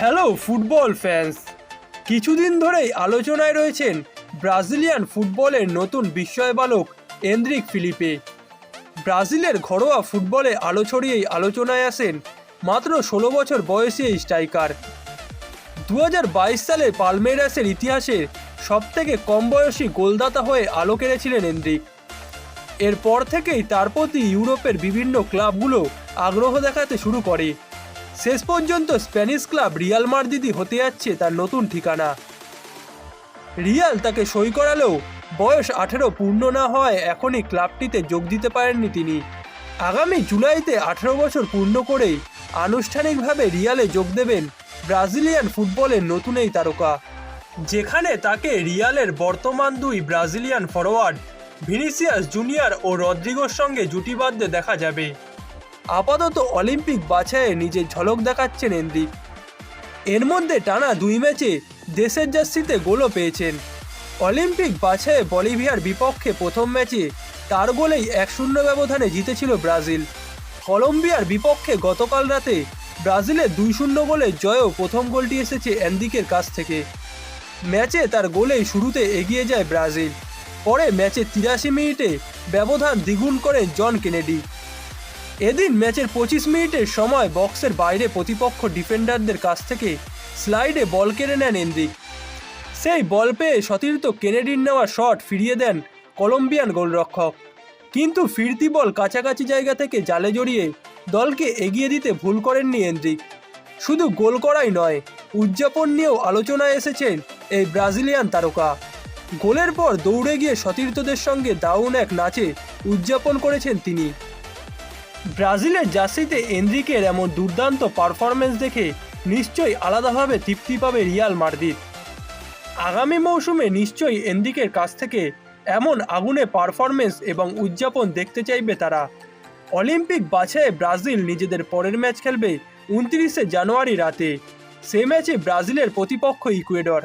Hello football fans কিছুদিন ধরেই আলোচনায় রয়েছেন ব্রাজিলিয়ান ফুটবলের নতুন বিস্ময় বালক এন্দ্রিক ফিলিপে। ব্রাজিলের ঘরোয়া ফুটবলে আলো ছড়িয়েই আলোচনায় আসেন মাত্র ষোলো বছর বয়সী এই স্ট্রাইকার। দু হাজার বাইশ সালে পালমেরাসের ইতিহাসে সবথেকে কম বয়সী গোলদাতা হয়ে আলো কেড়েছিলেন এন্দ্রিক। এরপর থেকেই তার প্রতি ইউরোপের বিভিন্ন ক্লাবগুলো আগ্রহ দেখাতে শুরু করে। শেষ পর্যন্ত স্প্যানিশ ক্লাব রিয়াল মারদিদি হতে যাচ্ছে তার নতুন ঠিকানা। রিয়াল তাকে সই করালেও বয়স আঠেরো পূর্ণ না হওয়ায় এখনই ক্লাবটিতে যোগ দিতে পারেননি তিনি। আগামী জুলাইতে আঠেরো বছর পূর্ণ করেই আনুষ্ঠানিকভাবে রিয়ালে যোগ দেবেন ব্রাজিলিয়ান ফুটবলের নতুন এই তারকা। যেখানে তাকে রিয়ালের বর্তমান দুই ব্রাজিলিয়ান ফরোয়ার্ড ভিনিসিয়াস জুনিয়র ও রদ্রিগোর সঙ্গে জুটি বাঁধতে দেখা যাবে। আপাতত অলিম্পিক বাছাইয়ে নিজের ঝলক দেখাচ্ছেন এন্দ্রিক এর মধ্যে টানা দুই ম্যাচে দেশের জার্সিতে গোলও পেয়েছেন। অলিম্পিক বাছাইয়ে বলিভিয়ার বিপক্ষে প্রথম ম্যাচে তার গোলেই এক শূন্য ব্যবধানে জিতেছিল ব্রাজিল। কলম্বিয়ার বিপক্ষে গতকাল রাতে ব্রাজিলের দুই শূন্য গোলে জয়ও প্রথম গোলটি এসেছে অ্যান্দিকের কাছ থেকে। ম্যাচে তার গোলেই শুরুতে এগিয়ে যায় ব্রাজিল। পরে ম্যাচে তিরাশি মিনিটে ব্যবধান দ্বিগুণ করেন জন কেনেডি। এদিন ম্যাচের পঁচিশ মিনিটের সময় বক্সের বাইরে প্রতিপক্ষ ডিফেন্ডারদের কাছ থেকে স্লাইডে বল কেড়ে নেন এন্দ্রিক সেই বল পেয়ে সতীর্থ কেনেডির নেওয়া শট ফিরিয়ে দেন কলম্বিয়ান গোলরক্ষক। কিন্তু ফিরতি বল কাছাকাছি জায়গা থেকে জালে জড়িয়ে দলকে এগিয়ে দিতে ভুল করেননি এন্দ্রিক শুধু গোল করাই নয়, উদযাপন নিয়েও আলোচনায় এসেছেন এই ব্রাজিলিয়ান তারকা। গোলের পর দৌড়ে গিয়ে সতীর্থদের সঙ্গে দাউন এক নাচে উদযাপন করেছেন তিনি। ব্রাজিলের জার্সিতে এনরিকের এমন দুর্দান্ত পারফরমেন্স দেখে নিশ্চয়ই আলাদাভাবে তৃপ্তি পাবে রিয়াল মার্দিদ আগামী মৌসুমে নিশ্চয়ই এনরিকের কাছ থেকে এমন আগুনে পারফরমেন্স এবং উদযাপন দেখতে চাইবে তারা। অলিম্পিক বাছাইয়ে ব্রাজিল নিজেদের পরের ম্যাচ খেলবে উনত্রিশে জানুয়ারি রাতে। সে ম্যাচে ব্রাজিলের প্রতিপক্ষ ইকুয়েডর।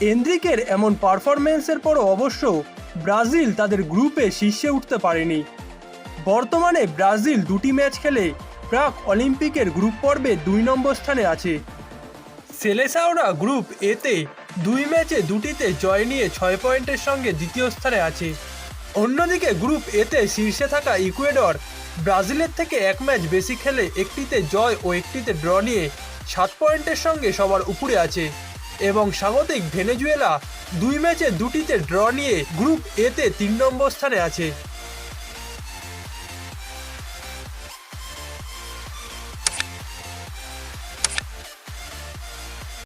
এন্দ্রিকের এমন পারফরমেন্সের পরও অবশ্য ব্রাজিল তাদের গ্রুপে শীর্ষে উঠতে পারেনি। বর্তমানে ব্রাজিল দুটি ম্যাচ খেলে প্রাক অলিম্পিকের গ্রুপ পর্বে দুই নম্বর স্থানে আছে। সেলেসাওরা গ্রুপ এতে দুই ম্যাচে দুটিতে জয় নিয়ে ছয় পয়েন্টের সঙ্গে দ্বিতীয় স্থানে আছে। অন্যদিকে গ্রুপ এতে শীর্ষে থাকা ইকুয়েডর ব্রাজিলের থেকে এক ম্যাচ বেশি খেলে একটিতে জয় ও একটিতে ড্র নিয়ে সাত পয়েন্টের সঙ্গে সবার উপরে আছে। এবং স্বাগতিক ভেনেজুয়েলা দুই ম্যাচে দুটিতে ড্র নিয়ে গ্রুপ এতে তিন নম্বর স্থানে আছে।